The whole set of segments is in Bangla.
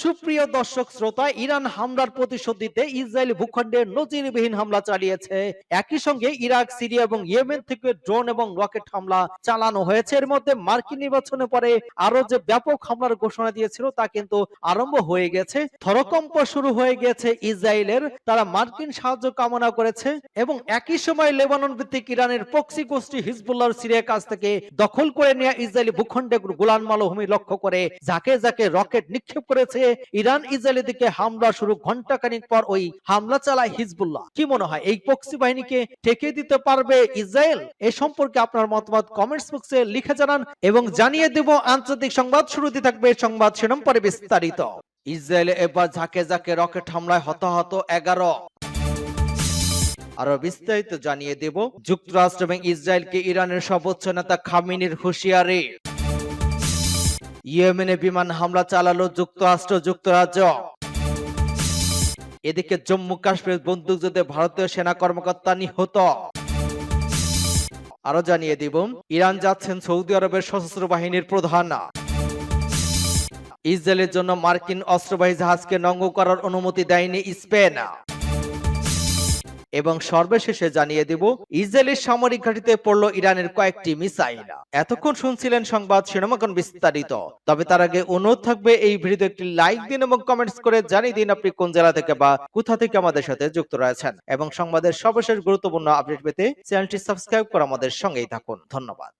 সুপ্রিয় দর্শক শ্রোতা, ইরান হামলার প্রতিশোধ দিতে ইসরায়েল ভূখণ্ডে নজিরবিহীন হামলা চালিয়েছে। একই সঙ্গে ইরাক, সিরিয়া এবং ইয়েমেন থেকে ড্রোন এবং রকেট হামলা চালানো হয়েছে। এর মধ্যে মার্কিন নির্বাচনে পরে আরও যে ব্যাপক হামলার ঘোষণা দিয়েছিল তা কিন্তু আরম্ভ হয়ে গেছে। থরকম্প শুরু হয়ে গেছে ইসরায়েলের। তারা মার্কিন সাহায্য কামনা করেছে এবং একই সময় লেবানন ভিত্তিক ইরানের পক্সি গোষ্ঠী হিজবুল্লাহ সিরিয়ার কাছ থেকে দখল করে নেওয়া ইসরায়েলি ভূখণ্ডে গোলান মালভূমি লক্ষ্য করে যাকে যাকে রকেট নিক্ষেপ করেছে ইরান ইসরায়েলের দিকে হামলা শুরু ঘন্টাখানিক পর ওই হামলা চালায় হিজবুল্লাহ। কি মনে হয়, এই পক্সি বাহিনীকে ঠেকে দিতে পারবে ইসরায়েল? এ সম্পর্কে আপনার মতামত কমেন্টস বক্সে লিখে জানান এবং জানিয়ে দেব, আন্তর্জাতিক সংবাদ শুরুতে থাকবে সংবাদ শিরোনাম পরে বিস্তারিত। ইসরায়েলে এবার ঝাঁকে ঝাঁকে রকেট হামলায় হতাহত এগারো। আরও বিস্তারিত জানিয়ে দেব, যুক্তরাষ্ট্র এবং ইসরায়েলকে ইরানের সর্বোচ্চ নেতা খামিনির হুঁশিয়ারি। ইয়েমেনে বিমান হামলা চালালো যুক্তরাষ্ট্র, যুক্তরাজ্য। এদিকে জম্মু কাশ্মীর বন্দুকযুদ্ধে ভারতীয় সেনা কর্মকর্তা নিহত। আরও জানিয়ে দিব, ইরান যাচ্ছেন সৌদি আরবের সশস্ত্র বাহিনীর প্রধান। ইসরায়েলের জন্য মার্কিন অস্ত্রবাহী জাহাজকে নঙ্গ করার অনুমতি দেয়নি স্পেন। এবং সর্বশেষে জানিয়ে দেব, ইসরায়েলের সামরিক ঘাঁটিতে পড়ল ইরানের কয়েকটি মিসাইল। এতক্ষণ শুনছিলেন সংবাদ শিরোনামকন বিস্তারিত। তবে তার আগে অনুরোধ থাকবে এই ভিডিও একটি লাইক দিন এবং কমেন্টস করে জানিয়ে দিন আপনি কোন জেলা থেকে বা কোথা থেকে আমাদের সাথে যুক্ত রয়েছেন। এবং সংবাদের সর্বশেষ গুরুত্বপূর্ণ আপডেট পেতে চ্যানেলটি সাবস্ক্রাইব করে আমাদের সঙ্গেই থাকুন। ধন্যবাদ।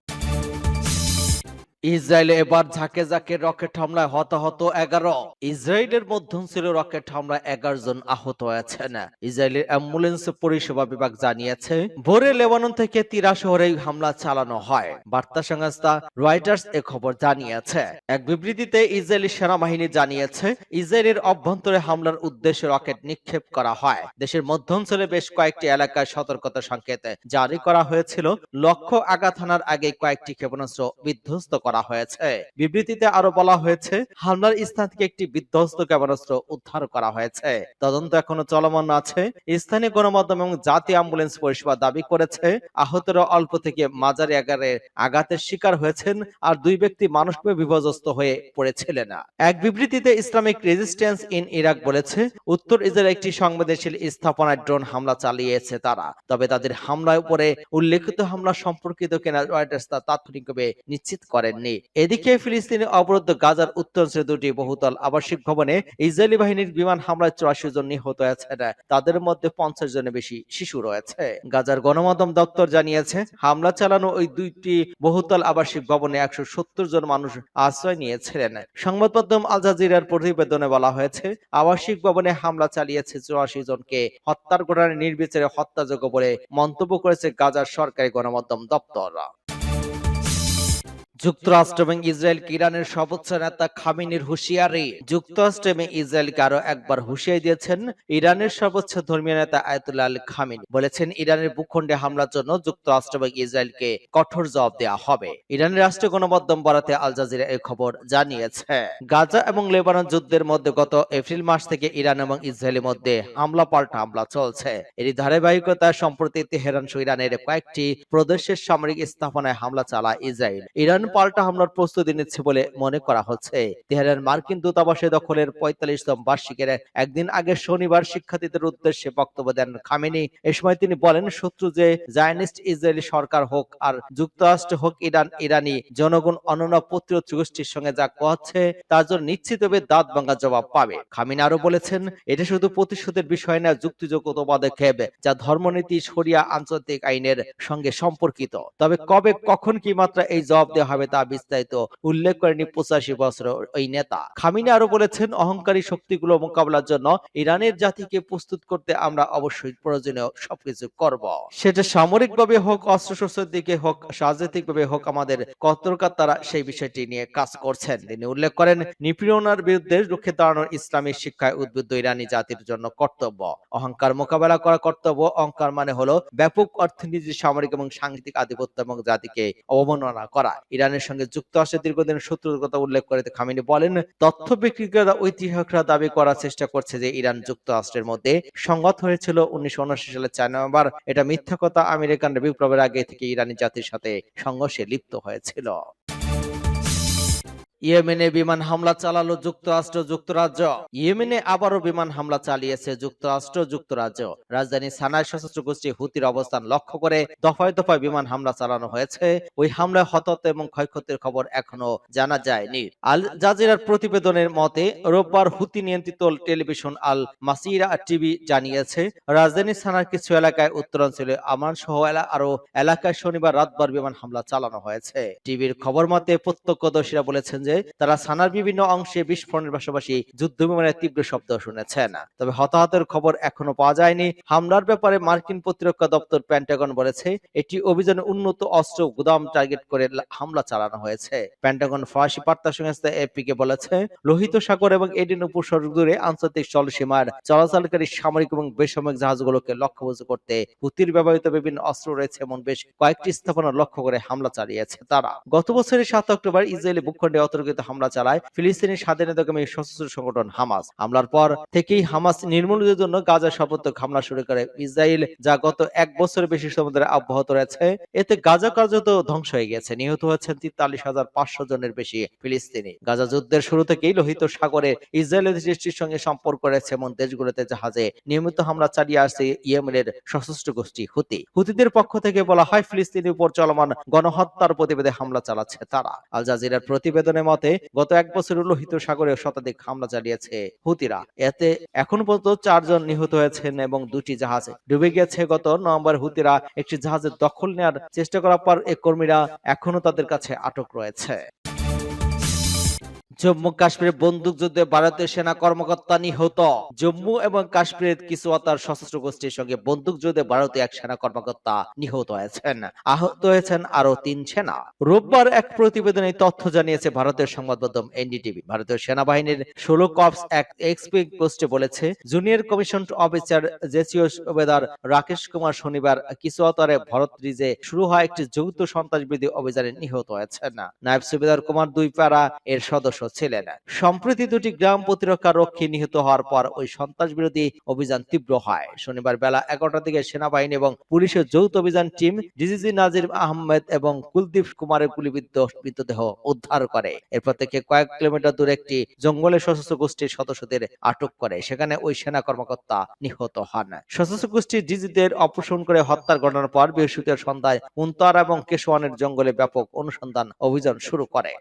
ইসরায়েলে এবার ঝাঁকে ঝাঁকে রকেট হামলায় হতাহত এগারো। ইসরায়েলের মধ্যম ছিল রকেট হামলায় এগারো জন আহত হয়েছেন। ইসরায়েলের অ্যাম্বুলেন্স পরিষেবা বিভাগ জানিয়েছে, ভোরে লেবানন থেকে তিরা শহরে হামলা চালানো হয়। বার্তা সংস্থা রয়টার্স এ খবর জানিয়েছে। এক বিবৃতিতে ইসরায়েলি সেনাবাহিনী জানিয়েছে, ইসরায়েলের অভ্যন্তরে হামলার উদ্দেশ্যে রকেট নিক্ষেপ করা হয়। দেশের মধ্যাঞ্চলে বেশ কয়েকটি এলাকায় সতর্কতা সংকেত জারি করা হয়েছিল। লক্ষ্য আঘাত হানার আগে কয়েকটি ক্ষেপণাস্ত্র বিধ্বস্ত করা হয়েছে। বিবৃতিতে আরও বলা হয়েছে, হামলার স্থান থেকে একটি বিধ্বস্ত ক্ষেপণাস্ত্র উদ্ধার করা হয়েছে। তদন্ত এখনও চলমান আছে। স্থানীয় গণমাধ্যম এবং জাতীয় অ্যাম্বুলেন্স পরিষেবা দাবি করেছে, আহতরা অল্প থেকে মাঝারি আকারে আঘাতের শিকার হয়েছেন আর দুই ব্যক্তি মানসিকভাবে বিপর্যস্ত হয়ে পড়েছিলেন। এক বিবৃতিতে ইসলামিক রেজিস্ট্যান্স ইন ইরাক বলেছে, উত্তর ইসরায়েল একটি সংবেদনশীল স্থাপনায় ড্রোন হামলা চালিয়েছে তারা। তবে তাদের হামলার উপরে উল্লেখিত হামলা সম্পর্কিত কিনা রয়টার্স তা তাৎক্ষণিকভাবে নিশ্চিত করেননি এদিকে ফিলিস্তিনি অবরুদ্ধ গাজার উত্তরাংশে দুটি বহুতল আবাসিক ভবনে ইসরায়েলি বাহিনীর বিমান হামলায় চুরাশি জন নিহত হয়েছেন। তাদের মধ্যে পঞ্চাশ জনের বেশি শিশু রয়েছে। গাজার গণমাধ্যম দপ্তর জানিয়েছে, হামলা চালানো ওই দুইটি বহুতল আবাসিক ভবনে একশো সত্তর জন মানুষ আশ্রয় নিয়েছিলেন। সংবাদ আল জাজিরার প্রতিবেদনে বলা হয়েছে, আবাসিক ভবনে হামলা চালিয়েছে চুরাশি জনকে হত্যার ঘটনায় নির্বিচারে হত্যাযোগ্য বলে মন্তব্য করেছে গাজার সরকারি গণমাধ্যম দপ্তর। যুক্তরাষ্ট্র এবং ইসরায়েলকে ইরানের সর্বোচ্চ নেতা খামিনির হুঁশিয়ারি। যুক্তরাষ্ট্র এবং ইসরায়েলকে আরও একবার হুঁশিয়ারি দিয়েছেন ইরানের সর্বোচ্চ ধর্মীয় নেতা আয়তুল্লাহ আল খামিনি। বলেছেন, ইরানের ভূখণ্ডে হামলার জন্য যুক্তরাষ্ট্র এবং ইসরায়েলকে কঠোর জবাব দেওয়া হবে। ইরানের রাষ্ট্রীয় গণমাধ্যম বরাতে আল জাজিরা এই খবর জানিয়েছে। গাজা এবং লেবানন যুদ্ধের মধ্যে গত এপ্রিল মাস থেকে ইরান এবং ইসরায়েলের মধ্যে হামলা পাল্টা হামলা চলছে। এরই ধারাবাহিকতায় সম্প্রতি তেহরান ইরানের কয়েকটি প্রদেশের সামরিক স্থাপনায় হামলা চালায় ইসরায়েল। ইরান পাল্টা হামলার প্রস্তুতি নিচ্ছে বলে মনে করা হচ্ছে। তেহরান মার্কিন দূতাবাসে দখলের পঁয়তাল্লিশতম বার্ষিকের একদিন আগে শনিবার শিক্ষার্থীদের উদ্দেশ্যে বক্তব্য দেন খামেনি। এ সময় তিনি বলেন, শত্রু যে জায়নিস্ট ইসরায়েলি সরকার হোক আর যুক্তরাষ্ট্র হোক ইরান, ইরানি জনগণ অনন্য প্রতিরোধ গোষ্ঠীর সঙ্গে যা কোয়াচ্ছে তার জন্য নিশ্চিতভাবে দাঁত ভাঙা জবাব পাবে। খামিন আরও বলেছেন, এটা শুধু প্রতিশোধের বিষয় না যুক্তিযোগ্য পদক্ষেপ যা ধর্মনীতি সরিয়া আন্তর্জাতিক আইনের সঙ্গে সম্পর্কিত। তবে কবে, কখন কি মাত্রা এই জবাব দেওয়া হবে তা বিস্তারিত উল্লেখ করেনি পঁচাশি বছর ওই নেতা। খামিনি আরও বলেছেন, অহংকারী শক্তিগুলো মোকাবেলার জন্য ইরানের জাতিকে প্রস্তুত করতে আমরা অবশ্যই প্রয়োজনীয় সবকিছু করব। সেটা সামরিকভাবে হোক, অস্ত্রশস্ত্রের দিকে হোক, রাজনৈতিকভাবে হোক, আমাদের কর্তৃকার তারা সেই বিষয়টি নিয়ে কাজ করছেন। তিনি উল্লেখ করেন, নিপীড়নার বিরুদ্ধে রুখে দাঁড়ানোর ইসলামী শিক্ষায় উদ্বুদ্ধ ইরানি জাতির জন্য কর্তব্য। অহংকার মোকাবেলা করা কর্তব্য, অহংকার মানে হলো ব্যাপক অর্থনীতি, সামরিক এবং সাংস্কৃতিক আধিপত্য এবং জাতিকে অবমাননা করা। ইরানের সঙ্গে যুক্ত আছে, দীর্ঘদিনের শত্রুর কথা উল্লেখ করে খামিনি বলেন, তথ্য বিক্রিকরা ঐতিহাসিকরা দাবি করার চেষ্টা করছে যে ইরান যুক্তরাষ্ট্রের মধ্যে সংঘাত হয়েছিল উনিশশো উনআশি সালে চার নভেম্বর। এটা মিথ্যা কথা আমেরিকান বিপ্লবের আগে থেকে ইরানি জাতির সাথে সংঘর্ষে লিপ্ত হয়েছিল। ইয়েমেনে বিমান হামলা চালালো যুক্তরাষ্ট্র, যুক্তরাজ্য। ইয়েমেনে আবারও বিমান হামলা চালিয়েছে যুক্তরাষ্ট্র, যুক্তরাজ্য। রাজধানী সানায় সশস্ত্র গোষ্ঠী হুতির অবস্থান লক্ষ্য করে দফায় দফায় বিমান হামলা চালানো হয়েছে। ওই হামলায় হতাহত এবং ক্ষয়ক্ষতির খবর এখনও জানা যায়নি। আল জাজিরার প্রতিবেদনের মতে, রোববার হুতি নিয়ন্ত্রিত টেলিভিশন আল মাসিরা টিভি জানিয়েছে, রাজধানী সানার কিছু এলাকায় উত্তরাঞ্চলে আমান সহ আরও এলাকায় শনিবার রাতবার বিমান হামলা চালানো হয়েছে। টিভির খবর মতে, প্রত্যক্ষদর্শীরা বলেছেন যে তারা সানার বিভিন্ন অংশে বিস্ফোরণের পাশাপাশি যুদ্ধ বিমানের তীব্র শব্দ শুনেছেন। তবে হতাহতের খবর এখনও পাওয়া যায়নি। হামলার ব্যাপারে মার্কিন প্রতিরক্ষা দপ্তর প্যান্টাগন বলেছে, এটি অভিযানে উন্নত অস্ত্র গুদাম টার্গেট করে হামলা চালানো হয়েছে। প্যান্টাগন ফরাসি বার্তা সংস্থা এপি কে বলেছে, লোহিত সাগর এবং এডিন উপসাগর দূরে আন্তর্জাতিক জলসীমার চলাচলকারী সামরিক এবং বেসামরিক জাহাজগুলোকে লক্ষ্যবস্তু করতে হুতির ব্যবহৃত বিভিন্ন অস্ত্র রয়েছে এমন বেশ কয়েকটি স্থাপনা লক্ষ্য করে হামলা চালিয়েছে তারা। গত বছরের সাত অক্টোবর ইসরায়েলি ভূখণ্ডে অতর্কিত হামলা চালায় ফিলিস্তিনি স্বাধীনতাকামী সশস্ত্র সংগঠন হামাস। হামলার পর থেকেই হামাস নির্মূলের জন্য গাজা সর্বাত্মক হামলা শুরু করে ইসরায়েল, যা গত এক বছরের বেশি সময় ধরে অব্যাহত রয়েছে। এতে গাজা কার্যত ধ্বংস হয়ে গেছে নিহত হয়েছেন তেতাল্লিশ হাজার পাঁচশো জনের বেশি ফিলিস্তিনি। গাজা যুদ্ধের শুরু থেকেই লোহিত সাগরে ইসরায়েলের দেশটির সঙ্গে সম্পর্ক রয়েছে এমন দেশগুলোতে জাহাজে। নিয়মিত হামলা চালিয়ে আসছে ইয়েমেনের সশস্ত্র গোষ্ঠী হুতি। হুতিদের পক্ষ থেকে বলা হয়, ফিলিস্তিনের উপর চলমান গণহত্যার প্রতিবেদে হামলা চালাচ্ছে তারা। আল জাজিরার প্রতিবেদনের মতে, গত এক বছর লোহিত সাগরে শতাধিক হামলা চালিয়েছে হুতিরা। এতে এখন পর্যন্ত চারজন নিহত হয়েছেন এবং দুটি জাহাজ ডুবে গেছে। গত নভেম্বর হুতিরা একটি জাহাজের দখল নেওয়ার চেষ্টা করার পর এ কর্মীরা এখনও তাদের কাছে আটক রয়েছে। জম্মু কাশ্মীরে বন্দুকযুদ্ধে ভারতীয় সেনা কর্মকর্তা নিহত। জম্মু এবং কাশ্মীরের কিসুয়াতার সশস্ত্র গোষ্ঠীর সঙ্গে বন্দুকযুদ্ধে ভারতীয় এক সেনা কর্মকর্তা নিহত হয়েছেন। আহত হয়েছেন আরও তিন সেনা। রোববার এক প্রতিবেদনে তথ্য জানিয়েছে ভারতের সংবাদ মাধ্যম এনডিটিভি। ভারতীয় সেনাবাহিনীর ষোলো কপস এক এক্সপি পোস্টে বলেছে, জুনিয়র কমিশন অফিসার জেসিও সুবেদার রাকেশ কুমার শনিবার কিসুয়াতারে ভারত রিজে শুরু হয় একটি যৌথ সন্ত্রাসবিরোধী অভিযানে নিহত হয়েছেন। নায়ব সুবেদার কুমার দুই পারা এর সদস্য ছিলেন। সম্প্রতি দুটি গ্রাম প্রতিরক্ষা রক্ষী নিহত হওয়ার পর ওই সন্ত্রাস বিরোধী অভিযান তীব্র হয়। শনিবার বেলা এগারোটার দিকে সেনাবাহিনী এবং পুলিশের যৌথ অভিযান টিম ডিজিজি নাজির আহমেদ এবং কুলদীপ কুমারের গুলিবিদ্ধ মৃতদেহ উদ্ধার করে। এরপর থেকে কয়েক কিলোমিটার দূরে একটি জঙ্গলের সশস্ত্র গোষ্ঠীর সদস্যদের আটক করে। সেখানে ওই সেনা কর্মকর্তা নিহত হন। সশস্ত্র গোষ্ঠীর ডিজিদের অপসারণ করে হত্যার ঘটনার পর বৃহস্পতিবার সন্ধ্যায় উন্তারা এবং কেশোয়ানের জঙ্গলে ব্যাপক অনুসন্ধান অভিযান শুরু করে।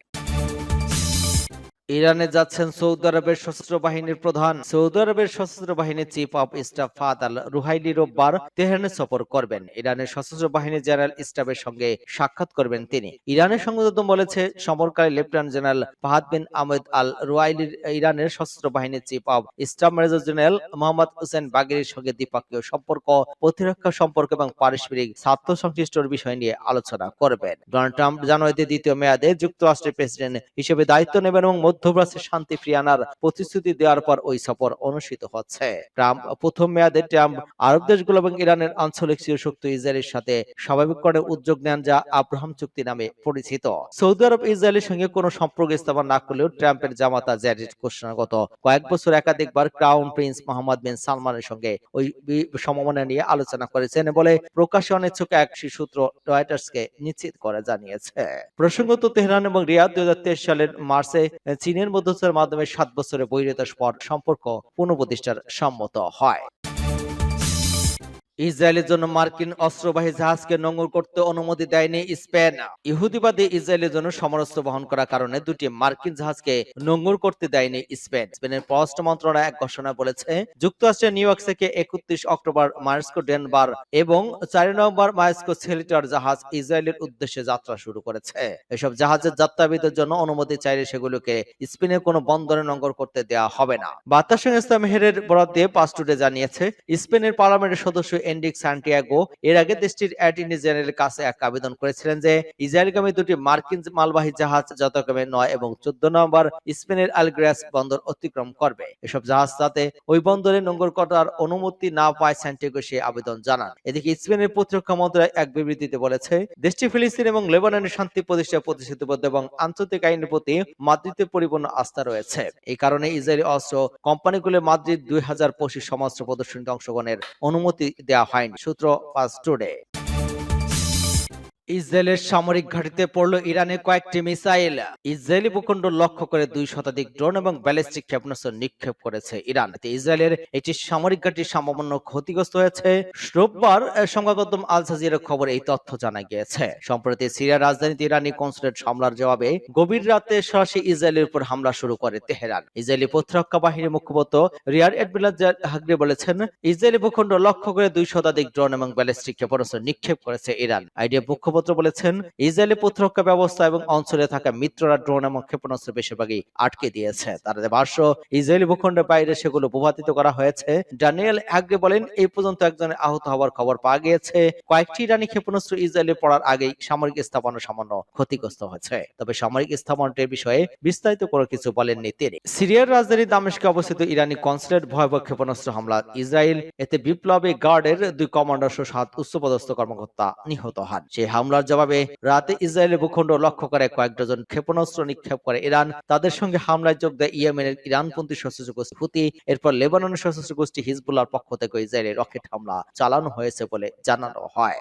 ইরানে যাচ্ছেন সৌদি আরবের সশস্ত্র বাহিনীর প্রধান। সৌদি আরবের সশস্ত্র বাহিনীর চিফ অফ স্টাফ ফাদ আল রুহাইলি রোববার তেহরানে সফর করবেন। ইরানের সশস্ত্র বাহিনী জেনারেল স্টাফের সঙ্গে সাক্ষাৎ করবেন তিনি। ইরানের সংবাদ বলেছে, সমরকারী lieutenant general Fahad bin Ahmed al রুহাইলির ইরানের সশস্ত্র বাহিনীর chief of staff major general Mohammad Hossein বাগেরির সঙ্গে দ্বিপাক্ষিক সম্পর্ক, প্রতিরক্ষা সম্পর্ক এবং পারস্পরিক স্বার্থ সংশ্লিষ্ট বিষয় নিয়ে আলোচনা করবেন। ডোনাল্ড ট্রাম্প জানুয়ারিতে দ্বিতীয় মেয়াদে যুক্তরাষ্ট্রের প্রেসিডেন্ট হিসেবে দায়িত্ব নেবেন এবং মধ্যপ্রাচ্যে শান্তি ফিরিয়ে প্রতিশ্রুতি দেওয়ার পর ওই সফর অনুষ্ঠিত হচ্ছে। ট্রাম্প প্রথম মেয়াদে ট্রাম্প আরব দেশগুলো এবং ইরানের আঞ্চলিক শক্তি ইসরায়েলের সাথে স্বাভাবিককরণের উদ্যোগ নেন যা আব্রাহাম চুক্তি নামে পরিচিত। সৌদি আরব ইসরায়েলের সঙ্গে কোনো সম্পর্ক স্থাপন না করলেও ট্রাম্পের জামাতা জ্যারিড ঘোষণাগত কয়েক বছর একাধিকবার ক্রাউন প্রিন্স মোহাম্মদ বিন সালমানের সঙ্গে ওই সমমনা নিয়ে আলোচনা করেছেন বলে প্রকাশে অনিচ্ছুক এক সূত্র রয়টার্সকে নিশ্চিত করে জানিয়েছে। প্রসঙ্গত তেহরান এবং রিয়াদ দুই হাজার তেইশ সালের মার্চে চীনের মধ্যস্থের মাধ্যমে সাত বছরের বৈরিতা স্পট সম্পর্ক পুনঃপ্রতিষ্ঠার সম্মত হয়। ইসরায়েলের জন্য মার্কিন অস্ত্রবাহী জাহাজকে নোঙর করতে অনুমতি দেয়নি স্পেন। ইহুদিবাদী ইসরায়েলের জন্য সমরস্ত্র বহন করার কারণে দুটি মার্কিন জাহাজকে নোঙর করতে দেয়নি স্পেন। স্পেনের পররাষ্ট্র মন্ত্রণালয় এক ঘোষণা বলেছে, যুক্তরাষ্ট্রের নিউ ইয়র্ক থেকে একত্রিশ অক্টোবর মার্সকো ডেনবার এবং চার নভেম্বর মার্সকো সেলিটার জাহাজ ইসরায়েলের উদ্দেশ্যে যাত্রা শুরু করেছে। এসব জাহাজের যাত্রাবিদের জন্য অনুমতি চাইলে সেগুলোকে স্পেনের কোনো বন্দরে নোঙর করতে দেওয়া হবে না। বার্তা সংস্থা মেহেরের বরাদ্দে পাসটুডে জানিয়েছে, স্পেনের পার্লামেন্টের সদস্য এন্ডিক সান্টিয়াগো এর আগে দেশটির অ্যাটর্নি জেনারেলের কাছে এক আবেদন করেছিলেন যে ইসরায়েলগামী দুটি মার্কিন মালবাহী জাহাজ যথাক্রমে নয় এবং চোদ্দ নভেম্বর স্পেনের আলগ্রাস বন্দর অতিক্রম করবে। এসব জাহাজ যাতে ওই বন্দরে নোঙ্গর করার অনুমতি না পায় সান্টিয়াগো সে আবেদন জানান। এদিকে স্পেনের প্রতিরক্ষা মন্ত্রণালয় এক বিবৃতিতে বলেছে, দেশটি ফিলিস্তিন এবং লেবাননের শান্তি প্রতিষ্ঠা প্রতিশ্রুতিবদ্ধ এবং আন্তর্জাতিক আইনের প্রতি মাদ্রিদের পরিপূর্ণ আস্থা রয়েছে। এই কারণে ইসরায়েলি অস্ত্র কোম্পানিগুলো মাদ্রিদ দুই হাজার পঁচিশ সমস্ত প্রদর্শনীতে অংশগ্রহণের অনুমতি দেওয়া হয়নি। সূত্র ফার্স্ট টুডে। ইসরায়েলের সামরিক ঘাঁটিতে পড়ল ইরানের কয়েকটি মিসাইল। ইসরায়েলি ভূখণ্ড লক্ষ্য করে দুই শতাধিক ড্রোন এবং ব্যালিস্টিক ক্ষেপণাস্ত্র নিক্ষেপ করেছে ইরান। ইসরায়েলের একটি সামরিক ঘাঁটি সামান্য ক্ষতিগ্রস্ত হয়েছে। রোববার আহ, সংবাদ আল খবর এই তথ্য জানা গিয়েছে। সম্প্রতি সিরিয়ার রাজধানীতে ইরানি কনসুলেট হামলার জবাবে গভীর রাতে সরাসরি ইসরায়েলের উপর হামলা শুরু করে তেহরান। ইসরায়েলি প্রতিরক্ষা বাহিনীর মুখপাত্র রিয়ার এডমিরাল হাগরি বলেছেন ইসরায়েলি ভূখণ্ড লক্ষ্য করে দুই শতাধিক ড্রোন এবং ব্যালিস্টিক ক্ষেপণাস্ত্র নিক্ষেপ করেছে ইরান। আইডিএফ মুখপাত্র বলেছেন, ইসরায়েলি প্রতিরক্ষা ব্যবস্থা এবং অঞ্চলে থাকা মিত্ররা ড্রোন এবং ক্ষেপণাস্ত্র বেশিরভাগই আটকে দিয়েছে। তাদের ভাষ্য, ইসরায়েলি ভূখণ্ডের বাইরে সেগুলো ভূপাতিত করা হয়েছে। ড্যানিয়েল হাগরি বলেন, এই পর্যন্ত একজনের আহত হওয়ার খবর পাওয়া গিয়েছে। কয়েকটি ইরানি ক্ষেপণাস্ত্র ইসরায়েলে পড়ার আগেই সামরিক স্থাপনা সামান্য ক্ষতিগ্রস্ত হয়েছে। তবে সামরিক স্থাপনাটির বিষয়ে বিস্তারিত করে কিছু বলেননি তিনি। সিরিয়ার রাজধানী দামেস্কে অবস্থিত ইরানি কনসুলেট ভয়াবহ ক্ষেপণাস্ত্র হামলা ইসরায়েল, এতে বিপ্লবী গার্ডের দুই কমান্ডার সহ সাত উচ্চপদস্থ কর্মকর্তা নিহত হন। সেই হামলার জবাবে রাতে ইসরায়েলের ভূখণ্ড লক্ষ্য করে কয়েক ডজন ক্ষেপণাস্ত্র নিক্ষেপ করে ইরান। তাদের সঙ্গে হামলায় যোগ দেয় ইয়েমেনের ইরানপন্থী সশস্ত্র গোষ্ঠী হুতি। এরপর লেবাননের সশস্ত্র গোষ্ঠী হিজবুল্লার পক্ষ থেকে ইসরায়েলের রকেট হামলা চালানো হয়েছে বলে জানানো হয়।